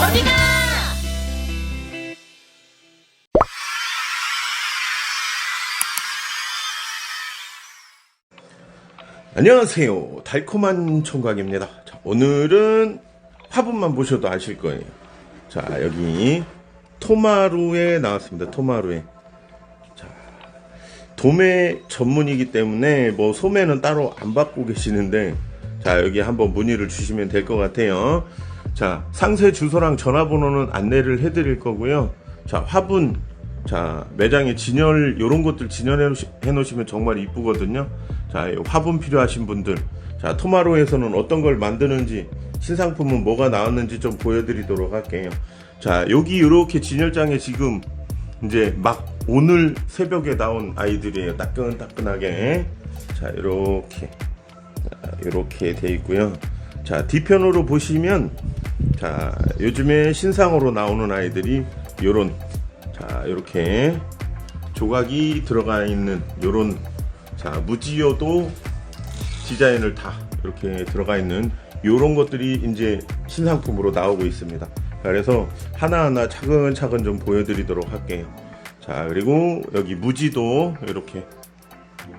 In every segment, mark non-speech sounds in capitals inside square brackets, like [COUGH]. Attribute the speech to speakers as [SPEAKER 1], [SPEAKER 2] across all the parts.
[SPEAKER 1] 어디가?
[SPEAKER 2] 안녕하세요. 달콤한 총각입니다. 자, 오늘은 화분만 보셔도 아실 거예요. 자, 여기 토마루에 나왔습니다. 토마루에. 자, 도매 전문이기 때문에 뭐 소매는 따로 안 받고 계시는데 자, 여기 한번 문의를 주시면 될 것 같아요. 자, 상세 주소랑 전화번호는 안내를 해 드릴 거고요. 자, 화분 자, 매장에 진열, 요런 것들 진열해 놓으시면 정말 이쁘거든요. 자, 요 화분 필요하신 분들. 자, 토마로에서는 어떤 걸 만드는지, 신상품은 뭐가 나왔는지 좀 보여드리도록 할게요. 자, 여기 이렇게 진열장에 지금 이제 막 오늘 새벽에 나온 아이들이에요. 따끈따끈하게. 자, 이렇게. 자, 이렇게 돼 있고요. 자, 뒤편으로 보시면, 자, 요즘에 신상으로 나오는 아이들이 요런 자, 이렇게 조각이 들어가 있는 요런 자, 무지여도 디자인을 다 이렇게 들어가 있는 요런 것들이 이제 신상품으로 나오고 있습니다. 그래서 하나하나 차근차근 좀 보여드리도록 할게요. 자, 그리고 여기 무지도 이렇게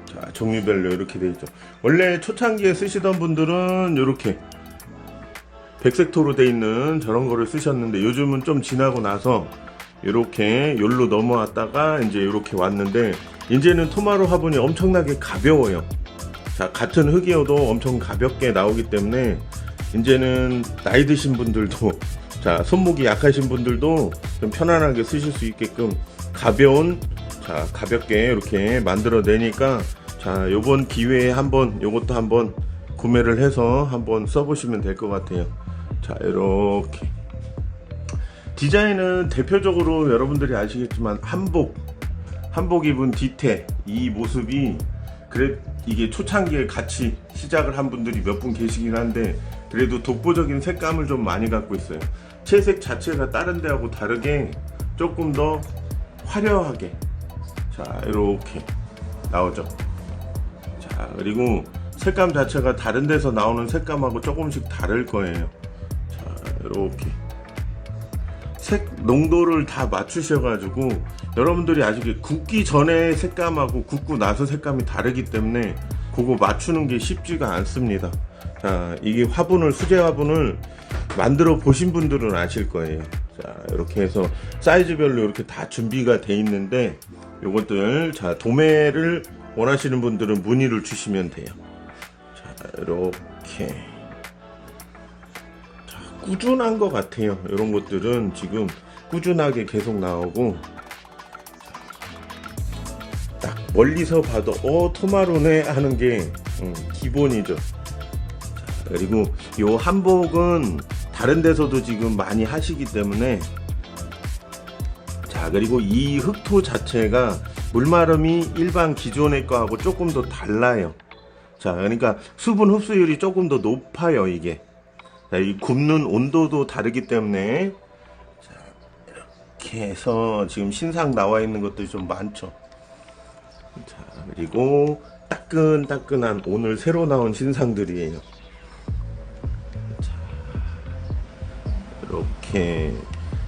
[SPEAKER 2] 자, 종류별로 이렇게 돼 있죠. 원래 초창기에 쓰시던 분들은 이렇게 백색토로 돼 있는 저런 거를 쓰셨는데 요즘은 좀 지나고 나서 이렇게 열로 넘어왔다가 이제 이렇게 왔는데 이제는 토마로 화분이 엄청나게 가벼워요. 자 같은 흙이어도 엄청 가볍게 나오기 때문에 이제는 나이 드신 분들도 [LAUGHS] 자 손목이 약하신 분들도 좀 편안하게 쓰실 수 있게끔 가벼운 자 가볍게 이렇게 만들어 내니까 자 요번 기회에 한번 요것도 한번 구매를 해서 한번 써보시면 될 것 같아요. 자 이렇게 디자인은 대표적으로 여러분들이 아시겠지만 한복 한복 입은 뒤태 이 모습이 그래 이게 초창기에 같이 시작을 한 분들이 몇 분 계시긴 한데 그래도 독보적인 색감을 좀 많이 갖고 있어요. 채색 자체가 다른 데하고 다르게 조금 더 화려하게 자 이렇게 나오죠. 자 그리고 색감 자체가 다른 데서 나오는 색감하고 조금씩 다를 거예요. 자 이렇게 색 농도를 다 맞추셔가지고 여러분들이 아시게 굽기 전에 색감하고 굽고 나서 색감이 다르기 때문에 그거 맞추는 게 쉽지가 않습니다. 자, 이게 화분을 수제 화분을 만들어 보신 분들은 아실 거예요. 자, 이렇게 해서 사이즈별로 이렇게 다 준비가 돼 있는데 요것들 자 도매를 원하시는 분들은 문의를 주시면 돼요. 자, 이렇게. 꾸준한 것 같아요. 이런 것들은 지금 꾸준하게 계속 나오고 딱 멀리서 봐도 어 토마로네 하는 게 음, 기본이죠. 자, 그리고 요 한복은 다른 데서도 지금 많이 하시기 때문에 자 그리고 이 흑토 자체가 물마름이 일반 기존의 거하고 조금 더 달라요. 자 그러니까 수분 흡수율이 조금 더 높아요 이게. 자, 이 굽는 온도도 다르기 때문에 자, 이렇게 해서 지금 신상 나와 있는 것들이 좀 많죠. 자, 그리고 따끈따끈한 오늘 새로 나온 신상들이에요. 자, 이렇게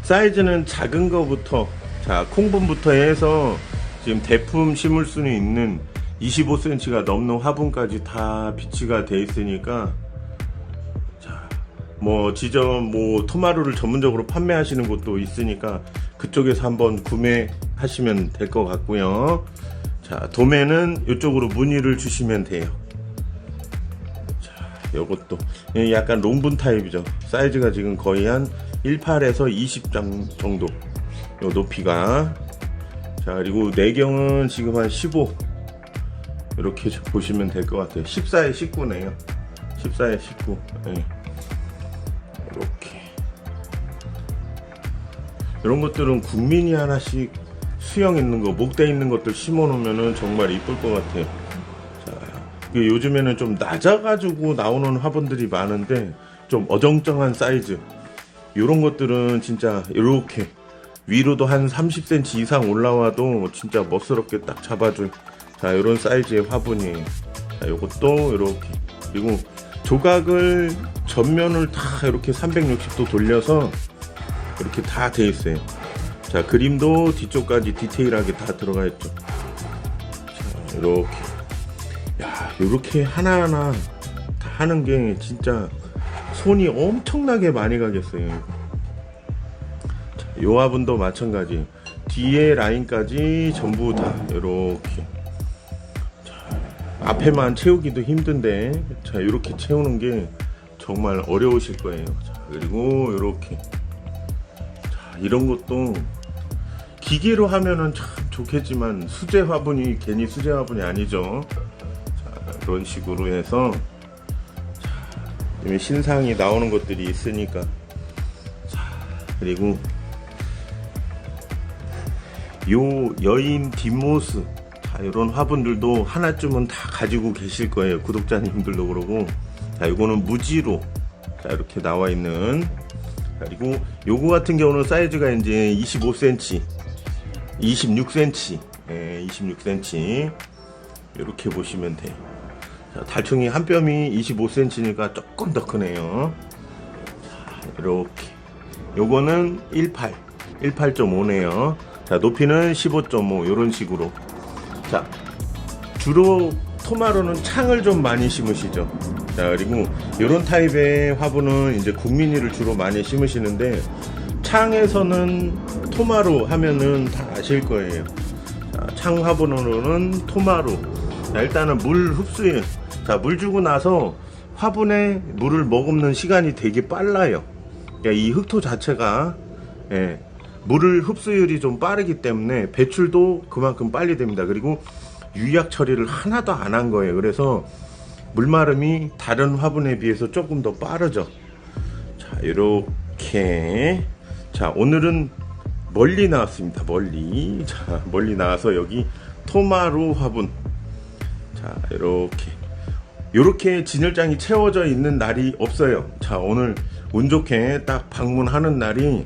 [SPEAKER 2] 사이즈는 작은 거부터 자, 콩분부터 해서 지금 대품 심을 수는 있는 25cm가 넘는 화분까지 다 비치가 돼 있으니까 뭐 지점 뭐 토마루를 전문적으로 판매하시는 곳도 있으니까 그쪽에서 한번 구매하시면 될 것 같고요. 자 도매는 이쪽으로 문의를 주시면 돼요. 자 요것도 약간 롱분 타입이죠. 사이즈가 지금 거의 한 18에서 20장 정도 요 높이가 자 그리고 내경은 지금 한 15 이렇게 보시면 될 것 같아요. 14에 19네요. 14에 19. 네. 이런 것들은 국민이 하나씩 수영 있는 거, 목대 있는 것들 심어 놓으면은 정말 이쁠 것 같아요. 자, 그 요즘에는 좀 낮아가지고 나오는 화분들이 많은데 좀 어정쩡한 사이즈. 이런 것들은 진짜 이렇게 위로도 한 30cm 이상 올라와도 진짜 멋스럽게 딱 잡아줄 자 이런 사이즈의 화분이에요. 자, 요것도 이렇게 그리고 조각을 전면을 다 이렇게 360도 돌려서 이렇게 다 돼 있어요. 자, 그림도 뒤쪽까지 디테일하게 다 들어가 있죠. 자, 이렇게. 야, 이렇게 하나하나 다 하는 게 진짜 손이 엄청나게 많이 가겠어요. 자, 요 화분도 마찬가지. 뒤에 라인까지 전부 다 이렇게. 앞에만 채우기도 힘든데 자 이렇게 채우는 게 정말 어려우실 거예요 자, 그리고 이렇게 자 이런 것도 기계로 하면은 참 좋겠지만 수제 화분이 괜히 수제 화분이 아니죠 자 이런 식으로 해서 자 신상이 나오는 것들이 있으니까 자 그리고 요 여인 뒷모습 자, 이런 화분들도 하나쯤은 다 가지고 계실 거예요. 구독자님들도 그러고. 자, 이거는 무지로. 자, 이렇게 나와 있는. 자, 그리고 요거 같은 경우는 사이즈가 이제 25cm, 26cm, 예, 26cm. 이렇게 보시면 돼요. 자, 달총이 한 뼘이 25cm니까 조금 더 크네요. 자, 이렇게. 요거는 18, 18.5네요. 자, 높이는 15.5, 요런 식으로. 자, 주로 토마로는 창을 좀 많이 심으시죠. 자, 그리고 이런 타입의 화분은 이제 국민이를 주로 많이 심으시는데 창에서는 토마로 하면은 다 아실 거예요. 자, 창 화분으로는 토마로. 자, 일단은 물 흡수율. 자, 물 주고 나서 화분에 물을 머금는 시간이 되게 빨라요. 그러니까 이 흙토 자체가 예, 물을 흡수율이 좀 빠르기 때문에 배출도 그만큼 빨리 됩니다. 그리고 유약 처리를 하나도 안 한 거예요. 그래서 물마름이 다른 화분에 비해서 조금 더 빠르죠. 자, 이렇게. 자, 오늘은 멀리 나왔습니다. 멀리. 자, 멀리 나와서 여기 토마루 화분. 자, 이렇게. 요렇게 진열장이 채워져 있는 날이 없어요. 자, 오늘 운 좋게 딱 방문하는 날이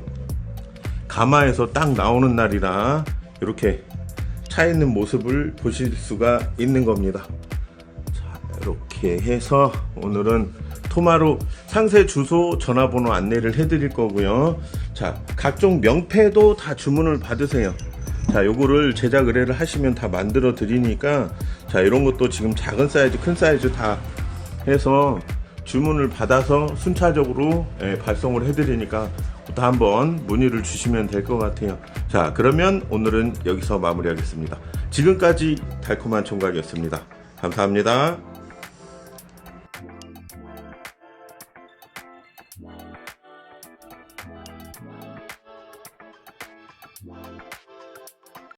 [SPEAKER 2] 가마에서 딱 나오는 날이라 이렇게 차 있는 모습을 보실 수가 있는 겁니다. 자, 이렇게 해서 오늘은 토마루 상세 주소 전화번호 안내를 해드릴 거고요. 자, 각종 명패도 다 주문을 받으세요. 자, 요거를 제작 의뢰를 하시면 다 만들어 드리니까 자, 이런 것도 지금 작은 사이즈, 큰 사이즈 다 해서 주문을 받아서 순차적으로 예, 발송을 해드리니까 또 한번 문의를 주시면 될 것 같아요. 자, 그러면 오늘은 여기서 마무리하겠습니다. 지금까지 달콤한 총각이었습니다. 감사합니다.